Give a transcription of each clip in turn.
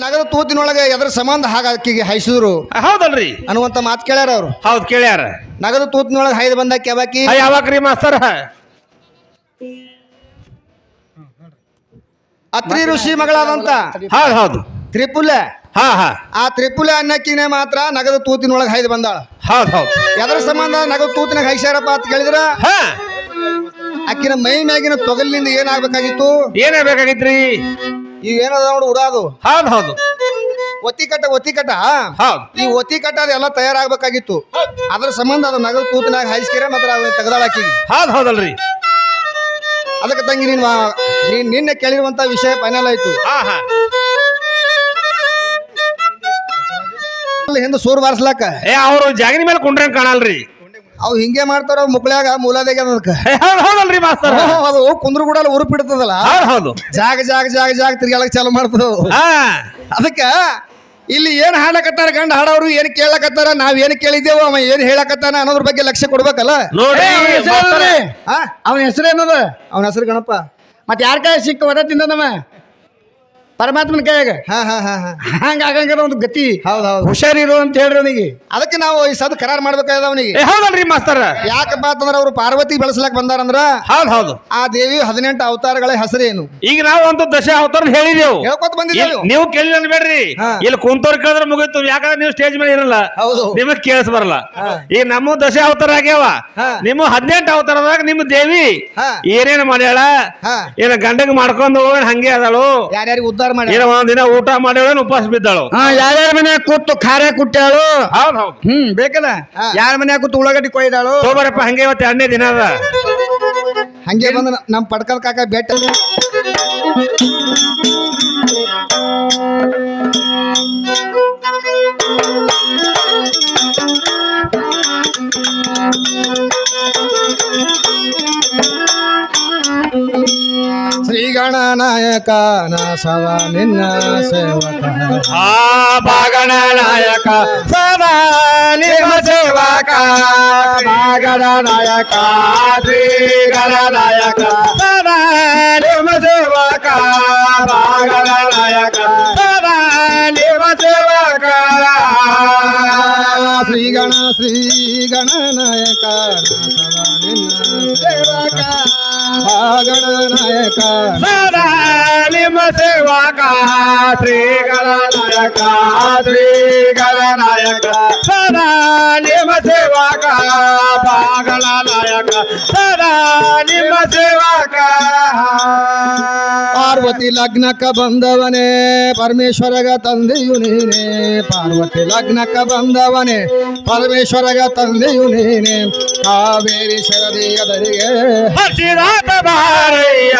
ನಗರ ತೂತಿನೊಳಗೆ ಎದ್ರ ಸಂಬಂಧ ಹಾಗ ಆಕಿಗೆ ಹಾಯಿಸಿದ್ರು? ಹೌದಲ್ರಿ. ಅನ್ನುವಂತ ಮಾತು ಕೇಳ್ಯಾರ ಅವ್ರು. ಹೌದ್ ಕೇಳ್ಯಾರ. ನಗರ ತೂತಿನೊಳಗೆ ಹಾಯ್ದು ಬಂದಾಕಿ ಯಾವಾಕಿ ಆ, ಯಾವಾಗ್ರಿ ಮಾಸ್ತರ? ಅತ್ರಿ ಋಷಿ ಮಗಳಾದಂತ? ಹೌದು ಹೌದು. ತ್ರಿಪುಲ? ಹಾ ಹಾ. ಆ ತ್ರಿಪುಲ ಅನ್ನಕ್ಕಿನೇ ಮಾತ್ರ ನಗದ ತೂತಿನೊಳಗೆ ಹಾಯ್ದು ಬಂದಾಳ. ಹೌದ್ ಹೌದು. ಎದ್ರ ಸಂಬಂಧ ನಗದ ತೂತಿನಾಗ ಹಾಯ್ಸ್ಯಾರಪ್ಪ ಅಂತ ಕೇಳಿದ್ರ? ಹಾ. ಆಕಿನ ಮೈ ಮ್ಯಾಗಿನ ತೊಗಲಿನಿಂದ ಏನಾಗ್ಬೇಕಾಗಿತ್ತು? ಏನೇ ಬೇಕಾಗಿತ್ರಿ ಈಗ ಏನದ ನೋಡು ಉಡಾದು ಹೌದ್ ಹೌದು. ಒತ್ತಿ ಕಟ್ಟ ಒತ್ತಿ ಕಟ್ಟ ಹೌದ್. ಈ ಒತ್ತಿ ಕಟ್ಟ ಅದೆಲ್ಲ ತಯಾರಾಗಬೇಕಾಗಿತ್ತು. ಅದ್ರ ಸಂಬಂಧ ಅದು ನಗದು ತೂತಿನಾಗ ಹಾಯಿಸ್ಕಿರ ಮಾತ್ರ ಅದನ್ನ ತೆಗ್ದಾಳ ಹೌದು ಹೌದ್ ಹೌದಲ್ರಿ. ಅದಕ್ಕೆ ತಂಗಿ ನೀನು ನೀನ್ ನಿನ್ನೆ ಕೇಳಿರುವಂತ ವಿಷಯ ಫೈನಲ್ ಆಯ್ತು. ಹಿಂದೆ ಸೂರ್ ಬಾರಿಸ್ಲಾಕ. ಏ ಅವರು ಜಾಗಿನ ಮೇಲೆ ಕುಂಡ್ರಂಗ್ ಕಾಣಲ್ರಿ. ಅವು ಹಿಂಗೆ ಮಾಡ್ತಾರ ಮುಕ್ಳ್ಯಾಗ ಮೂಲಾದಾಗ ಅದಕ್ಕೆ. ಹೌದಲ್ರಿ ಮಾಸ್ತರ? ಅದು ಕುಂದ್ರ ಕೂಡ ಉರುಪ್ ಬಿಡ್ತದಲ್ಲ ಹೌದ್ ಜಾಗ ಜಾಗ ಜಾಗ ಜಾಗ ತಿರ್ಗಾಳಕ್ ಚಾಲು ಮಾಡ್ತದ ಅದಕ್ಕೆ ಅದಕ್ಕ ಇಲ್ಲಿ ಏನ್ ಹಾಡಕತ್ತಾರ ಗಂಡ ಹಾಡೋರು ಏನ್ ಕೇಳಕತ್ತಾರ ನಾವ್ ಏನ್ ಕೇಳಿದ್ದೇವೋ ಅವ ಏನ್ ಹೇಳಕತ್ತಾನ ಅನ್ನೋದ್ರ ಬಗ್ಗೆ ಲಕ್ಷ್ಯ ಕೊಡ್ಬೇಕಲ್ಲ. ಅವನ ಹೆಸರು ಏನದ? ಅವನ ಹೆಸರು ಗಣಪ. ಮತ್ತೆ ಯಾರ ಕೈ ಸಿಕ್ಕ? ವರ ತಿಂದನವ ಪರಮಾತ್ಮನ ಕೈಯಾಗ. ಹಾ ಹಾ ಹಾ ಹಾ. ಹಂಗ ಆಗಂಗಿಲ್ಲ ಒಂದು ಗತಿ. ಹೌದ್ ಹೌದು. ಹುಷಾರಿರು ಅಂತ ಹೇಳ್ರಿ ಅವನಿಗೆ. ಅದಕ್ಕೆ ನಾವು ಈ ಸದ್ ಕರಾರ್ ಮಾಡ್ಬೇಕಾಗ್ಯದ ಅವನಿಗೆ. ಏ ಹೌದಲ್ರಿ ಮಾಸ್ತರ? ಯಾಕಪ್ಪ ಅಂತಂದ್ರೆ ಅವ್ರು ಪಾರ್ವತಿ ಬೆಳೆಸ್ಲಾಕ್ ಬಂದಾರಂದ್ರ ಹೌದ್ ಹೌದು. ಆ ದೇವಿ ಹದಿನೆಂಟು ಅವತಾರಗಳ ಹೆಸರೇನು? ಈಗ ನಾವು ಒಂದು ದಶ ಅವತಾರ ಹೇಳಿದೆವು. ಹೇಳ್ಕೊತ ಬಂದಿದ್ದೇವೆ ಇಲ್- ನೀವು? ಕೇಳಿ ಅನ್ಬೇಡ್ರಿ ಹಾ. ಇಲ್ಲಿ ಕುಂತವ್ರ ಕೇಳಿದ್ರೆ ಮುಗಿತು. ಯಾಕಂದ್ರೆ ನೀವು ಸ್ಟೇಜ್ ಮೇಲೆ ಇರಲ್ಲ. ಹೌದು. ನಿಮಗ್ ಕೇಳಿಸ್ ಬರಲ್ಲ. ಈಗ ನಮ್ಮ ದಶ ಅವತಾರ ಆಗ್ಯಾವ. ಹಾ. ನಿಮ್ಮ ಹದಿನೆಂಟು ಅವತಾರದಾಗ ನಿಮ್ಮ ದೇವಿ. ಹಾ. ಏನೇನ್ ಮಾಡ್ಯಾಳ? ಹಾ. ಏನ ಗಂಡಗ್ ಮಾಡ್ಕೊಂಡು ಹಂಗೆ ಅದಳು. ಯಾರ್ಯಾರಿಗೆ ಉದ್ಧಾರ ಮಾಡಿ ಏನ ಒಂದಿನ ಊಟ ಮಾಡ್ಯಾಳ ಉಪವಾಸ ಬಿದ್ದಾಳು. ಹಾ ಯಾರ್ಯಾರ ಮನೆ ಕೂತು ಖಾರ ಕುಟ್ಟಾಳು ಹೌದ್ ಹೌದು. ಹ್ಮ್ ಬೇಕಲ್ಲ? ಹಾ. ಯಾರ ಮನೆ ಕೂತು ಉಳ್ಳಾಗಡ್ಡಿ ಕೊಯ್ದಾಳು? ತೋಬರಪ್ಪ ಹಂಗೆ ಇವತ್ತು ಎರಡನೇ ದಿನ ಅದ. ಹಂಗೆ ಬಂದ ನಮ್ ಪಡ್ಕಲ್ ಕಾಕ ಬೆಟ್ಟ ಶ್ರೀ ಗಣನಾಯಕ ಸವ ನಿನ್ನ ಸೇವಕ ಆ ಬಾಗಣ ನಾಯಕ ಸದಾ ನಿಮ್ಮ ಸೇವಕ ಬಾಗಣ ನಾಯಕ ಶ್ರೀಗಣ ನಾಯಕ ಸದಾ ನಿಮ್ಮ ಸೇವಕ ಬಾಗಣ ನಾಯಕ ಸದಾ ನಿಮ್ಮ ಸೇವಕ ಶ್ರೀ ಗಣ ಶ್ರೀ ಗಣನಾಯಕ ಸವ ನಿನ್ನ ಸೇವಕ ಗಣನಾಯಕ ಸದಾ ನಿಮ್ಮ ಸೇವಕ ಶ್ರೀಗಳ ನಾಯಕ ಶ್ರೀಗಳ ನಾಯಕ. ಸದಾ ನಿಮ್ಮ ಸೇವಕ ಬಾಗಳ ನಾಯಕ. ಸದಾ ನಿಮ್ಮ ಸೇವಕ. ಪಾರ್ವತಿ ಲಗ್ನಕ್ಕ ಬಂದವನೇ ಪರಮೇಶ್ವರಗ ತಂದೆಯು ನೀನೆ. ಪಾರ್ವತಿ ಲಗ್ನಕ್ಕ ಬಂದವನೇ ಪರಮೇಶ್ವರಗ ತಂದೆಯು ನೀನೆ. ಕಾವೇರಿ ಶರದಿಯದರಿಗೆ ಹಸಿರಾತ ಬಾರಯ್ಯ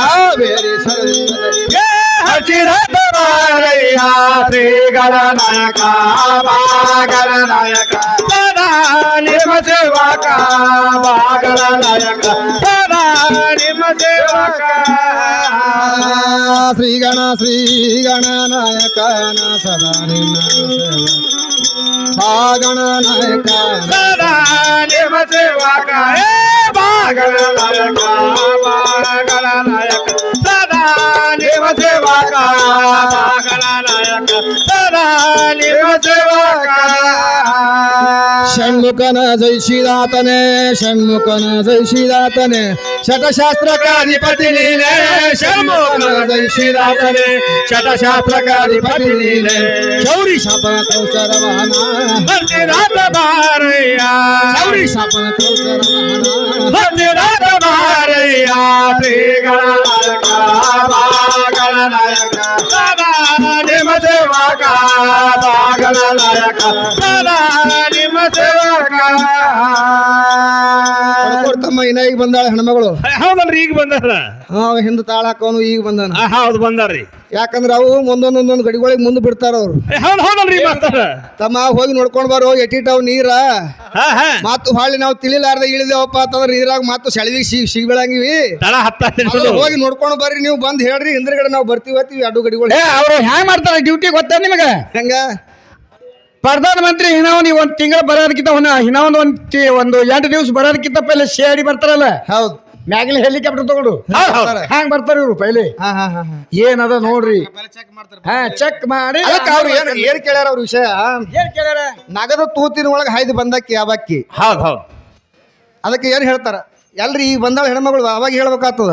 ಕಾವೇರಿ ಶರದಿಯದರಿಗೆ ಹಸಿರಾತ ಬಾರಯ್ಯ ಶ್ರೀಗಳ ನಾಯಕ ಬಾಗಳ ನಾಯಕ ಸದಾ ನಿಮ್ಮ ಸೇವಕ ಬಾಗಳ ನಾಯಕ ಸದಾ ನಿಮ್ಮ ಸೇವಕ ಶ್ರೀ ಗಣ ಶ್ರೀ ಗಣನಾಯಕನ ಸದಾ ನಿನ್ನ ಸೇವಕ ಗಣನಾಯಕ ಸದಾ ನಿಮ್ಮ ಸೇವಕ ಏ ಬಾಗಳ ನಾಯಕ ಬಾಗಳ ನಾಯಕ. ಸದಾ ನಿಮ್ಮ ಸೇವಕ ಬಾಗಳ ನಾಯಕ ಷಣ್ಮುಖನ ಜಯಿಸಿದಾತನೇ ಷಣ್ಮುಖನ ಜಯಿಸಿದಾತನೇ ಶತಶಾಸ್ತ್ರಕಾಧಿಪತಿ ನೀನೇ ಷಣ್ಮುಖನ ಜಯಿಸಿದಾತನೇ ಶತಶಾಸ್ತ್ರಕಾಧಿಪತಿ ನೀನೇ ಶೌರಿ ಶಾಪನ ಕೌಶರ ವಾಹನ ಹಸಿರಾತ ಬಾರಯ್ಯ ಶೌರಿ ಶಾಪನ ಕೌಶರ ವಾಹನ ಹಸಿರಾತ ಬಾರಯ್ಯ ಶ್ರೀಗಳ ನಾಯಕ ಬಾಗಳ ನಾಯಕ ಸದಾ ನಿಮ್ಮ ಸೇವಕ ಬಾಗಳ ನಾಯಕ ಸದಾ ಕೊಡ್ತಮ್ಮ ಇನ್ನ ಈಗ ಬಂದಾಳೆ ಹೆಣ್ಮಗಳು. ಹೌದಲ್ರಿ ಈಗ ಬಂದಾರ ಹಾ ಹಿಂದೆ ತಾಳ ಹಾಕೋನು ಈಗ ಬಂದಾನ. ಹೌದು ಬಂದಾರ್ರಿ. ಯಾಕಂದ್ರ ಅವು ಒಂದೊಂದ್ ಒಂದೊಂದು ಗಡಿಗಳಿಗೆ ಮುಂದೆ ಬಿಡ್ತಾರ ಅವ್ರು. ಹೌದ್ ಹೌದಲ್ರಿ ಮಾಸ್ತರ ತಮ್ಮ ಹೋಗಿ ನೋಡ್ಕೊಂಡ್ ಬರೋ ಎಟ್ಟಿಟ್ಟಾವ್ ನೀರ. ಮತ್ತು ಹೊಳ್ಳಿ ನಾವು ತಿಳಿಲಾರ್ದ ಇಳಿದೇವಪ್ಪ ಅಂತಂದ್ರೆ ನೀರಾಗ ಮಾತು ಸೆಳವಿ ಸಿಗ್ ತಳ ಹತ್ತ ಹೋಗಿ ನೋಡ್ಕೊಂಡು ಬರ್ರಿ ನೀವು ಬಂದ್ ಹೇಳ್ರಿ ಹಿಂದ್ರಗಡೆ ನಾವು ಬರ್ತೀವಿ ಅಡ್ಡು ಗಡಿಗಳು. ಅವ್ರು ಹ್ಯಾಂಗ ಮಾಡ್ತಾರ ಡ್ಯೂಟಿ ಗೊತ್ತ ನಿಮಗೆ? ಹೆಂಗ? ಪ್ರಧಾನ ಮಂತ್ರಿ ಹಿನ ಒಂದು ಒಂದ್ ತಿಂಗಳ ಬರೋದಕ್ಕಿಂತ ಒಂದು ಹಿನ ಒಂದು ಒಂದ್ ತಿ- ಒಂದು ಎಂಟು ದಿವಸ ಬರೋದಕ್ಕಿಂತ ಪೈಲೆ ಶೇಡಿ ಬರ್ತಾರಲ್ಲ? ಹೌದು. ಮ್ಯಾಗಿನ ಹೆಲಿಕಾಪ್ಟರ್ ತಗೊಂಡು. ಹ್ಯಾಂಗ್ ಬರ್ತಾರ ಇವ್ರು ಪೈಲೆ? ಏನದ ನೋಡ್ರಿ. ಹಾ ಚೆಕ್ ಮಾಡಿ. ಅದಕ್ಕೆ ಅವ್ರು ಏನ್ ಏನ್ ಕೇಳ್ಯಾರ ಅವ್ರ ವಿಷಯ? ಏನ್ ಕೇಳ್ಯಾರ? ನಗದ ತೂತಿನ ಒಳಗೆ ಹಾಯ್ದು ಬಂದಕ್ಕಿ ಯಾವಕ್ಕಿ? ಹೌದ್ ಹೌದು. ಅದಕ್ಕೆ ಏನ್ ಹೇಳ್ತಾರ? ಎಲ್ರಿ ಈಗ ಬಂದಾಳ ಹೆಣ್ಮಗಳು ಅವಾಗ ಹೇಳ್ಬೇಕಾಗ್ತದ.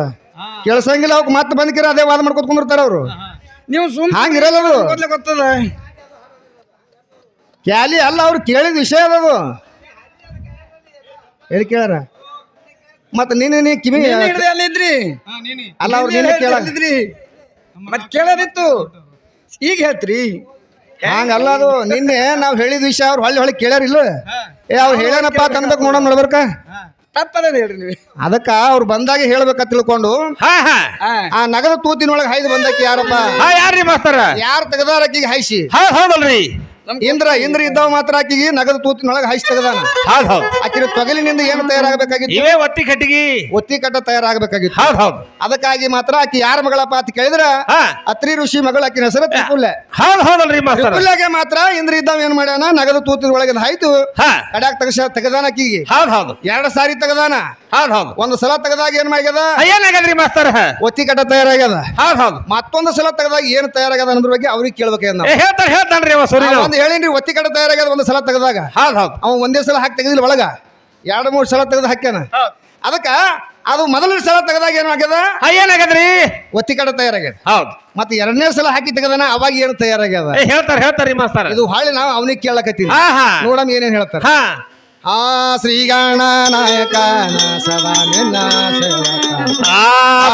ಕೇಳ್ಸಂಗಿಲ್ಲ ಅವಕ್ಕೆ ಮತ್ತೆ ಬಂದ್ಕಿರ ಅದೇ ವಾದ ಮಾಡ್ಕೊತ ಕುಂದಿರ್ತಾರ ಅವರು. ನೀವು ಸುಮ್ ಹಂಗಿರಲ್ಲ ಗೊತ್ತದ? ಕ್ಯಾಲಿ ಅಲ್ಲ ಅವ್ರು ಕೇಳಿದ ವಿಷಯ ಅದು. ಹೇಳಿ ಕೇಳಾರ ಮತ್ತೆ ನೀನು ನೀ ಕಿವಿ ಅಲ್ಲಿದ್ರಿ ಅಲ್ಲ ಅವ್ರು ನಿನ್ನೆ ನೀನೇ ಮತ್ತೆ ಕೇಳ ಕೇಳೋದಿತ್ತು. ಈಗ ಹೇಳ್ತ್ರಿ? ಹಂಗಲ್ಲ ಅದು. ನಿನ್ನೆ ನಾವು ಹೇಳಿದ ವಿಷಯ ಅವ್ರು ಹೊಳ್ಳಿ ಹೊಳ್ಳಿ ಕೇಳ್ಯಾರಿಲ್ಲ ಏ ಅವ್ರು ಹೇಳ್ಯಾನಪ್ಪ ಅಂತ ಅನ್ಬೇಕು ನೋಡೋಣ ನೋಡ್ಬೇಕ ತಪ್ಪದ ಹೇಳ್ರಿ ನೀವು? ಅದಕ್ಕ ಅವ್ರು ಬಂದಾಗ ಹೇಳ್ಬೇಕ ತಿಳ್ಕೊಂಡು ಹಾ ಹಾ. ಹಾ. ಆ ನಗದ ತೂತಿನೊಳಗೆ ಹಾಯ್ದು ಬಂದಕ್ಕೆ ಯಾರಪ್ಪ? ಹಾ ಯಾರ್ರಿ ಮಾಸ್ತಾರ? ಯಾರು ತೆಗದಾರ ಹೈಸಿ ಹಾಯ್ಸಿ? ಹೌದಲ್ರಿ. ಇಂದ್ರ ಇಂದ್ರ ಇದ್ದಾವ ಮಾತ್ರ ಆಕಿಗೆ ನಗದ ತೂತಿನೊಳಗೆ ಹಾಯಿಸಿ ತೆಗದಾನ. ಹೌದ್ ಹೌದ್. ಆಕಿನ ತೊಗಲಿನಿಂದ ಏನು ತಯಾರಾಗಬೇಕಾಗಿತ್ತು? ಇವೇ ಒತ್ತಿ ಕಟ್ಟಿಗೆ. ಒತ್ತಿ ಕಟ್ಟ ತಯಾರಾಗಬೇಕಾಗಿತ್ತು. ಹೌದ್ ಹೌದ್. ಅದಕ್ಕಾಗಿ ಮಾತ್ರ ಆಕಿ ಯಾರ ಮಗಳಪ್ಪ ಅಂತ ಕೇಳಿದ್ರ? ಹಾ. ಅತ್ರಿ ಋಷಿ ಮಗಳ ಆಕಿನ ಹೆಸರು ತ್ರಿಪುಲ್ಲೆ ಹೌದ್ ಹೌದಲ್ರಿ ಮಾಸ್ತರ. ತ್ರಿಪುಲ್ಲೆಗೆ ಮಾತ್ರ ಇಂದ್ರ ಇದ್ದಾವ ಏನ್ ಮಾಡ್ಯಾನ? ನಗದ ತೂತಿನ ಒಳಗೆ ಹಾಯ್ತು ಹಾ ತೆಗಸ ತೆಗದಾನ ಆಕಿಗೆ. ಹೌದ್ ಹೌದು. ಎರಡು ಸಾರಿ ತೆಗದಾನ. ಹೌದ್ ಹೌದು. ಒಂದು ಸಲ ತೆಗದಾಗ ಏನ್ ಮಾಡ್ಯದ? ಏನಾಗದ್ರಿ ಮಾಸ್ತರ? ಒತ್ತಿ ಕಟ್ಟ ತಯಾರಾಗ್ಯದ. ಹೌದ್ ಹೌದ್. ಮತ್ತೊಂದು ಸಲ ತೆಗದಾಗ ಏನ್ ತಯಾರಾಗ್ಯದ ಅನ್ನೋದ್ರ ಬಗ್ಗೆ ಅವ್ರಿಗೆ ಕೇಳ್ಬೇಕು ಹೇಳ್ತಾನ್ರಿ ಅವ ಸರಿ ಒಂದು ಹೇಳಿನ್ರಿ ಒತ್ತಿ ಕಡೆ ತಯಾರಾಗ್ಯದ ಒಂದು ಸಲ ತೆಗೆದಾಗ. ಹೌದು ಹೌದು. ಅವ ಒಂದೇ ಸಲ ಹಾಕಿ ತೆಗೆದಿಲ್ಲ ಒಳಗ. ಎರಡು ಮೂರು ಸಲ ತೆಗೆದು ಹಾಕ್ಯಾನ. ಅದಕ್ಕ ಅದು ಮೊದಲನೇ ಸಲ ತೆಗೆದಾಗ ಏನು ಆಗ್ಯದ? ಏನಾಗದ್ರಿ ಒತ್ತಿ ಕಡೆ ತಯಾರಾಗ್ಯದ. ಹೌದು. ಮತ್ತೆ ಎರಡನೇ ಸಲ ಹಾಕಿ ತೆಗೆದನ ಅವಾಗ ಏನು ತಯಾರಾಗ್ಯದ? ಹೇಳ್ತಾರೆ ಹೇಳ್ತಾರ ಹೇಳ್ತಾರಿ ಮಾಸ್ತರ. ಇದು ಹಾಳೆ ನಾವು ಅವನಿಗೆ ಕೇಳಕತ್ತೀವಿ. ನೋಡಮ್ ಏನೇನು ಹೇಳ್ತಾರ. ಹಾ. ಆ ಶ್ರೀಗಣ ನಾಯಕ ಸದಾ ನಿನ್ನ ಆ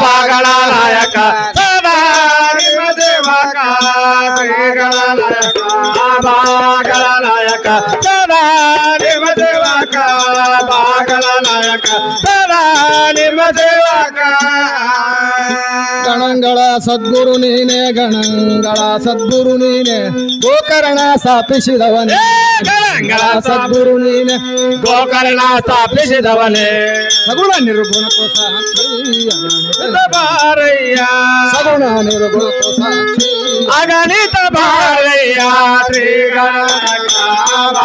ಬಾಗಳ ನಾಯಕ ಸದಾ ನಿನ್ನ ಶ್ರೀಗಳ ಸದಾ ನಿಮ್ಮ ಸೇವಕ ಬಾಗಲ ನಾಯಕ ಸದಾ ನಿಮ್ಮ ಸೇವಕ ಗಣಂಗಳ ಸದ್ಗುರು ನೀನೆ ಗಣಗಳ ಸದ್ಗುರು ನೀನೆ ಗೋಕರ್ಣ ಸ್ಥಾಪಿಸಿದವನೇ. ಗಣಗಳ ಸದ್ಗುರು ನೀನೆ ಗೋಕರ್ಣ ಸ್ಥಾಪಿಸಿದವನೇ. ಸಗುಣ ನಿರ್ಗುಣ ಭಾರಯ್ಯ ಸಗುಣ ನಿರ್ಗುಣ ಸಾಕ್ಷಿ ಅಗಣಿತ ಬಾರಯ್ಯ ಶ್ರೀಗಣನಾಯಕ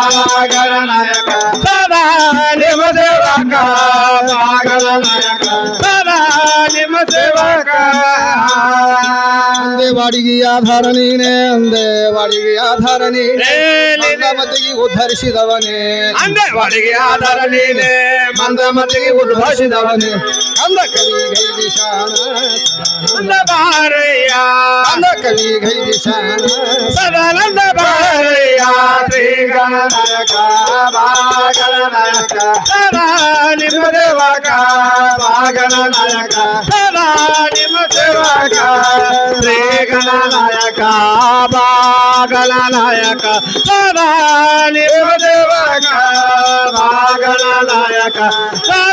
ಬಾಗಣನಾಯಕ ಸದಾ ನಿಮ ಸೇವಕ. ಸದಾ ನಿಮ ಸೇವಕ. ಅಂದೆ ಅಂದೆ ವಾಡಿಗೆ ಆಧಾರ ನೀನೆ. ಮತಿಗೆ ಉದ್ಧರಿಸಿದವನೇ. ಅಂದೆ ಒಳಗೆ ಆಧಾರ ನೀನೆ. ಮಂದ ಮತಿಗೆ ಉದ್ಭವಿಸಿದವನೇ ಅಂದ ಕವಿ ಗೈದಿಶಾನ ಅಂದ ಬಾರಯ್ಯ. ಅಂದ ಕವಿ ಗೈದಿಶಾನ ಸದಾನಂದ ಶ್ರೀಗಣನಾಯಕ ಬಾಗಣನಾಯಕ ಸದಾ ನಿಮ್ಮ ಸೇವಕ ಬಾಗಣನಾಯಕ ಸದಾ ನಿಮ್ಮ ಸೇವಕ ಬಾಗಲ ನಾಯಕ ಸದಾ ನಿಮ್ಮ ಸೇವಕ ಬಾಗಣನಾಯಕ ಸದಾ